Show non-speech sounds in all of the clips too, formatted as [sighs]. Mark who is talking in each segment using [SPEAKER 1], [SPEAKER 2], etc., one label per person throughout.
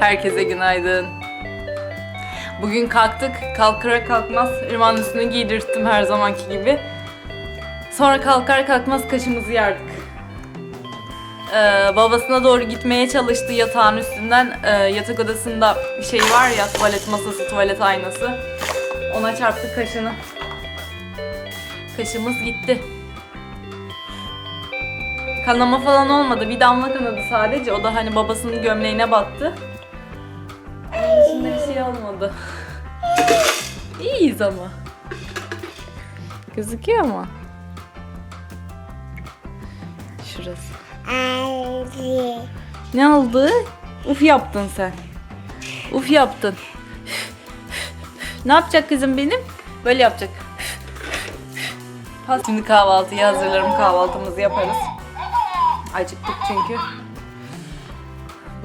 [SPEAKER 1] Herkese günaydın. Bugün kalktık. Kalkara kalkmaz Irmak'ın üstünü giydirttim her zamanki gibi. Sonra kalkar kalkmaz kaşımızı yardık. Ee, babasına doğru gitmeye çalıştı yatağın üstünden. Ee, yatak odasında bir şey var ya tuvalet masası, tuvalet aynası. Ona çarptı kaşını. Kaşımız gitti. Kanama falan olmadı. Bir damla kanadı sadece. O da hani babasının gömleğine battı. Dışında bir şey olmadı. İyiyiz ama. Gözüküyor mu? Şurası. Ne oldu? Uf yaptın sen. Uf yaptın. Ne yapacak kızım benim? Böyle yapacak. Şimdi kahvaltıyı hazırlarım. Kahvaltımızı yaparız. Acıktık çünkü.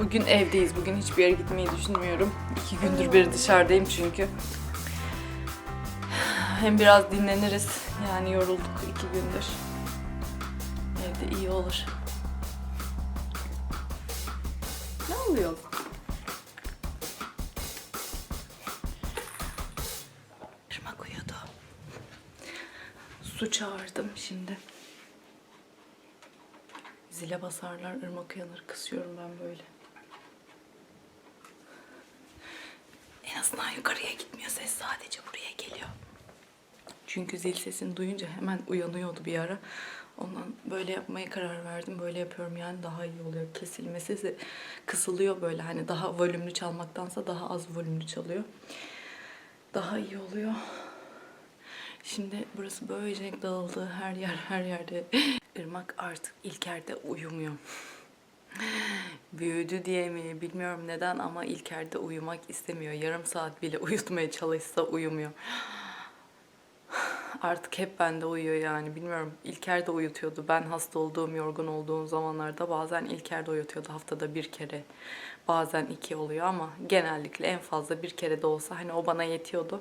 [SPEAKER 1] Bugün evdeyiz. Bugün hiçbir yere gitmeyi düşünmüyorum. İki gündür beri dışarıdayım çünkü. Hem biraz dinleniriz. Yani yorulduk iki gündür. Evde iyi olur. Ne oluyor? Irmak uyudu. Su çağırdım şimdi. Zile basarlar, ırmak uyanır. Kısıyorum ben böyle. En azından yukarıya gitmiyor ses sadece buraya geliyor. Çünkü zil sesini duyunca hemen uyanıyordu bir ara. Ondan böyle yapmaya karar verdim. Böyle yapıyorum yani daha iyi oluyor. Kesilme sesi kısılıyor böyle hani daha volümlü çalmaktansa daha az volümlü çalıyor. Daha iyi oluyor. Şimdi burası böylece dağıldı. Her yer her yerde. [laughs] Irmak artık İlker'de uyumuyor. Büyüdü diye mi bilmiyorum neden ama İlker'de uyumak istemiyor. Yarım saat bile [laughs] uyutmaya çalışsa uyumuyor. [sighs] Artık hep bende uyuyor yani bilmiyorum. İlker de uyutuyordu. Ben hasta olduğum, yorgun olduğum zamanlarda bazen İlker de uyutuyordu. Haftada bir kere, bazen iki oluyor ama genellikle en fazla bir kere de olsa hani o bana yetiyordu.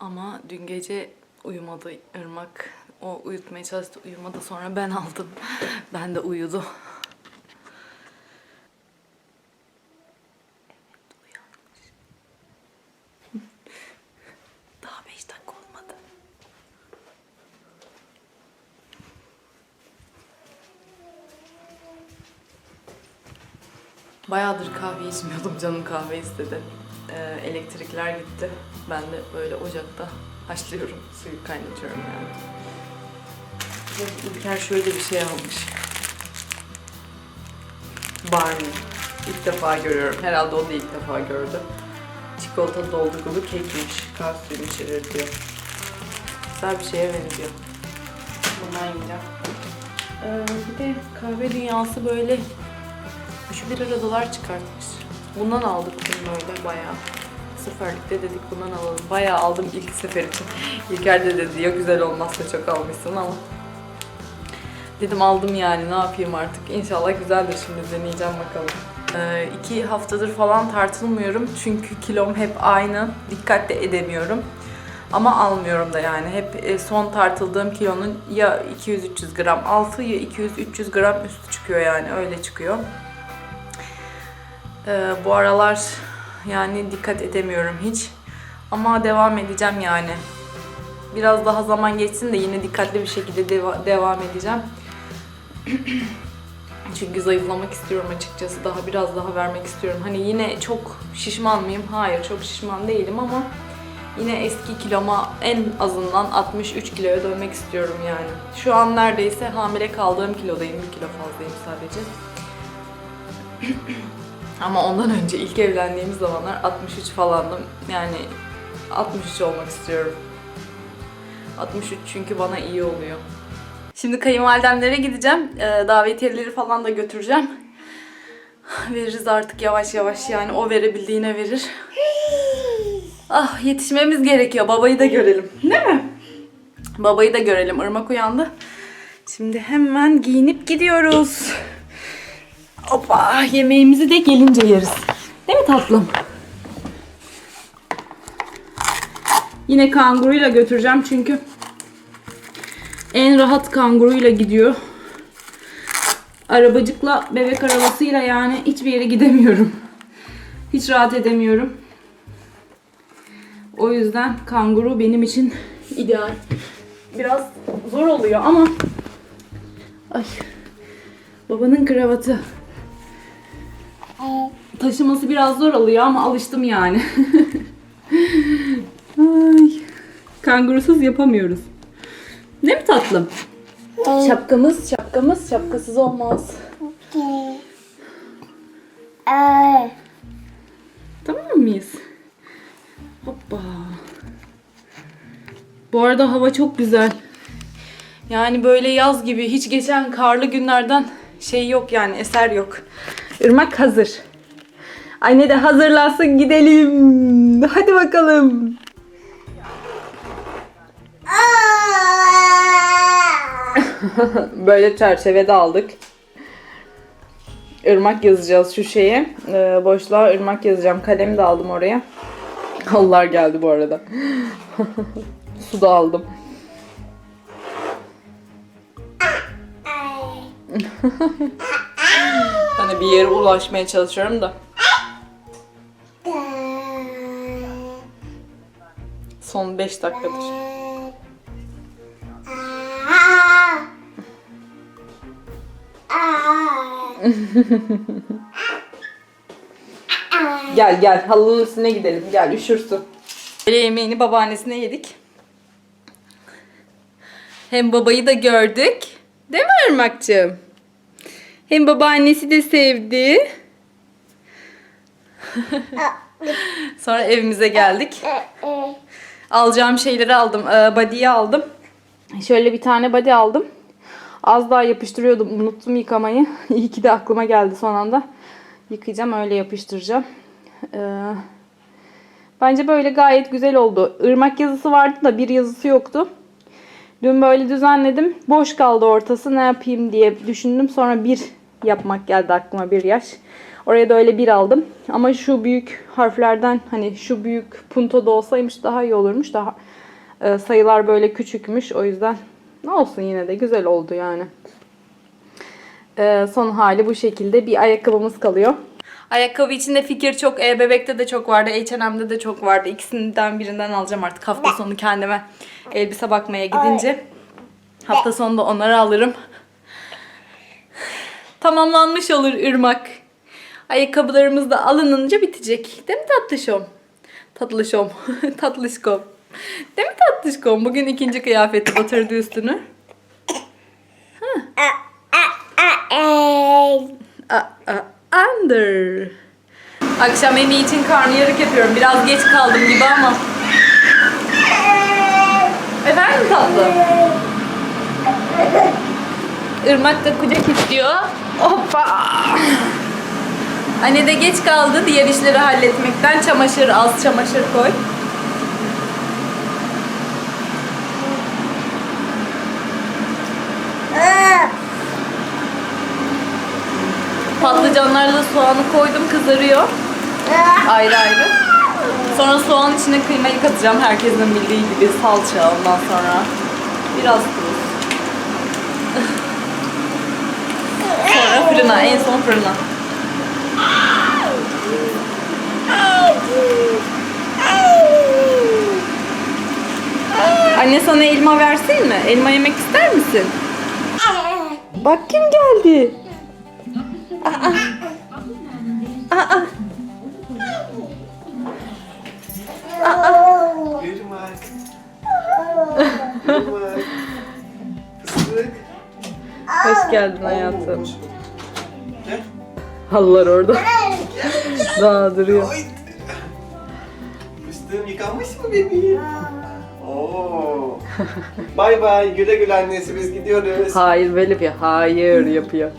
[SPEAKER 1] Ama dün gece uyumadı Irmak. O uyutmaya çalıştı, uyumadı. Sonra ben aldım. [laughs] Ben de uyudu. Bayağıdır kahve içmiyordum. Canım kahve istedi. Ee, elektrikler gitti. Ben de böyle ocakta haşlıyorum. Suyu kaynatıyorum yani. Ve İlker şöyle bir şey almış. Barney. İlk defa görüyorum. Herhalde o da ilk defa gördü. Çikolata doldurulu kekmiş. Kalsiyum içerir diyor. Güzel bir şeye benziyor. Bundan yiyeceğim. Ee, bir de kahve dünyası böyle 3 lira dolar çıkartmış. Bundan aldık bunu böyle bayağı. Seferlikte dedik bundan alalım. Bayağı aldım ilk sefer için. [laughs] İlker de dedi ya güzel olmazsa çok almışsın ama. Dedim aldım yani ne yapayım artık. İnşallah güzeldir şimdi deneyeceğim bakalım. Ee, iki haftadır falan tartılmıyorum çünkü kilom hep aynı. Dikkat de edemiyorum. Ama almıyorum da yani. Hep e, son tartıldığım kilonun ya 200-300 gram altı ya 200-300 gram üstü çıkıyor yani öyle çıkıyor. Ee, bu aralar yani dikkat edemiyorum hiç. Ama devam edeceğim yani. Biraz daha zaman geçsin de yine dikkatli bir şekilde deva- devam edeceğim. [clears throat] Çünkü zayıflamak istiyorum açıkçası. Daha biraz daha vermek istiyorum. Hani yine çok şişman mıyım? Hayır, çok şişman değilim ama yine eski kiloma en azından 63 kiloya dönmek istiyorum yani. Şu an neredeyse hamile kaldığım kilodayım. Bir kilo fazlayım sadece. [clears throat] Ama ondan önce ilk evlendiğimiz zamanlar 63 falandım. Yani 63 olmak istiyorum. 63 çünkü bana iyi oluyor. Şimdi kayınvalidemlere gideceğim. Ee, davetiyeleri falan da götüreceğim. [sighs] Veririz artık yavaş yavaş yani o verebildiğine verir. [gasps] Ah yetişmemiz gerekiyor. Babayı da görelim. Değil mi? Babayı da görelim. Irmak uyandı. Şimdi hemen giyinip gidiyoruz. Hoppa yemeğimizi de gelince yeriz. Değil mi tatlım? Yine kanguruyla götüreceğim çünkü en rahat kanguruyla gidiyor. arabacıkla bebek arabasıyla yani hiçbir yere gidemiyorum. Hiç rahat edemiyorum. O yüzden kanguru benim için ideal. Biraz zor oluyor ama ay babanın kravatı. Taşıması biraz zor oluyor ama alıştım yani. [laughs] ay. Kangurusuz yapamıyoruz. Ne mi tatlım? Şapkamız, şapkamız şapkasız olmaz. Tamam mıyız? Hoppa. Bu arada hava çok güzel. Yani böyle yaz gibi hiç geçen karlı günlerden şey yok yani eser yok. Irmak hazır. Anne de hazırlansın gidelim. Hadi bakalım. [laughs] Böyle çerçevede aldık. Irmak yazacağız şu şeye. Ee, boşluğa ırmak yazacağım. Kalemi de aldım oraya. [laughs] Allah geldi bu arada. [laughs] Su da aldım. Hani bir yere ulaşmaya çalışıyorum da. Son 5 dakikadır. [laughs] Gel gel halının üstüne gidelim. Gel üşürsün. Öğle yemeğini babaannesine yedik. Hem babayı da gördük. Değil mi Irmak'cığım? Hem babaannesi de sevdi. [laughs] Sonra evimize geldik. Alacağım şeyleri aldım. Ee, body'yi aldım. Şöyle bir tane body aldım. Az daha yapıştırıyordum. Unuttum yıkamayı. [laughs] İyi ki de aklıma geldi son anda. Yıkayacağım öyle yapıştıracağım. Ee, bence böyle gayet güzel oldu. Irmak yazısı vardı da bir yazısı yoktu. Dün böyle düzenledim. Boş kaldı ortası ne yapayım diye düşündüm. Sonra bir yapmak geldi aklıma bir yaş. Oraya da öyle bir aldım. Ama şu büyük harflerden hani şu büyük punto da olsaymış daha iyi olurmuş. Daha e, sayılar böyle küçükmüş. O yüzden ne olsun yine de güzel oldu yani. Ee, son hali bu şekilde. Bir ayakkabımız kalıyor. Ayakkabı içinde fikir çok. E, bebekte de çok vardı. H&M'de de çok vardı. İkisinden birinden alacağım artık hafta sonu kendime elbise bakmaya gidince. Hafta sonunda onları alırım. Tamamlanmış olur ırmak. Ayakkabılarımız da alınınca bitecek. Değil mi tatlışom? Tatlışom. [laughs] Tatlışkom. Değil mi tatlışkom? Bugün ikinci kıyafeti batırdı üstünü. Under. Akşam yemeği için karnıyarık yapıyorum. Biraz geç kaldım gibi ama. Efendim tatlı? Irmak da kucak istiyor. Hoppa. Anne de geç kaldı diğer işleri halletmekten. Çamaşır, az çamaşır koy. Patlıcanlarla soğanı koydum kızarıyor. Ayrı ayrı. Sonra soğan içine kıymayı katacağım. Herkesin bildiği gibi salça ondan sonra. Biraz tuz. sonra fırına. En son fırına. Anne sana elma versin mi? Elma yemek ister misin? Bak kim geldi. Aa. Aa.
[SPEAKER 2] Irmak. Irmak. Fıstık.
[SPEAKER 1] Hoş geldin hayatım.
[SPEAKER 2] Gel.
[SPEAKER 1] Halılar orada. Daha duruyor.
[SPEAKER 2] Fıstığım yıkanmış mı bebeğim? Oo. [laughs] Bay bay. Güle güle annesi biz gidiyoruz.
[SPEAKER 1] Hayır böyle bir hayır yapıyor.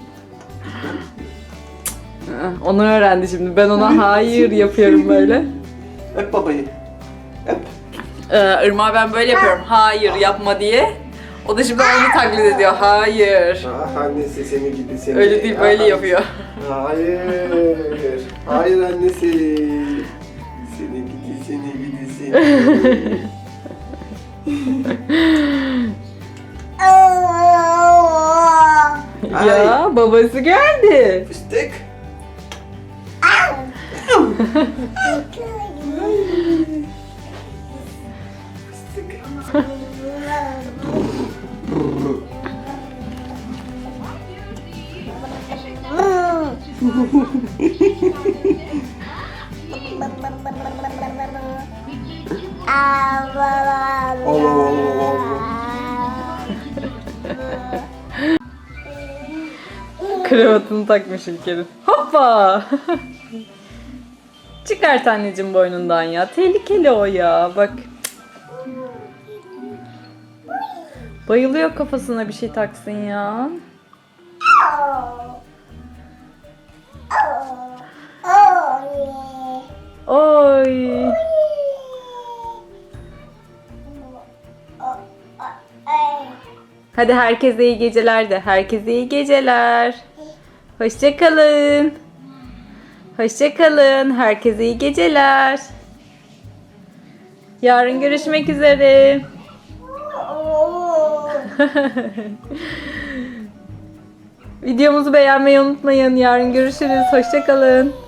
[SPEAKER 1] Onu öğrendi şimdi. Ben ona [laughs] hayır yapıyorum böyle.
[SPEAKER 2] Öp babayı. Öp.
[SPEAKER 1] Ee, Irmağa ben böyle yapıyorum. Hayır yapma diye. O da şimdi onu taklit ediyor. Hayır.
[SPEAKER 2] Ah annesi seni gidi seni.
[SPEAKER 1] Öyle değil böyle
[SPEAKER 2] Ah.
[SPEAKER 1] yapıyor.
[SPEAKER 2] Hayır. Hayır annesi. Seni gidi seni gidi seni. [laughs]
[SPEAKER 1] Ya baba Sesi geldi.
[SPEAKER 2] Fıstık.
[SPEAKER 1] Kravatını takmış İlker'in. Hoppa! Çıkart anneciğim boynundan ya. Tehlikeli o ya. Bak. Bayılıyor kafasına bir şey taksın ya. Oy. Hadi herkese iyi geceler de. Herkese iyi geceler. Hoşçakalın. Hoşçakalın. Herkese iyi geceler. Yarın görüşmek üzere. [laughs] Videomuzu beğenmeyi unutmayın. Yarın görüşürüz. Hoşçakalın.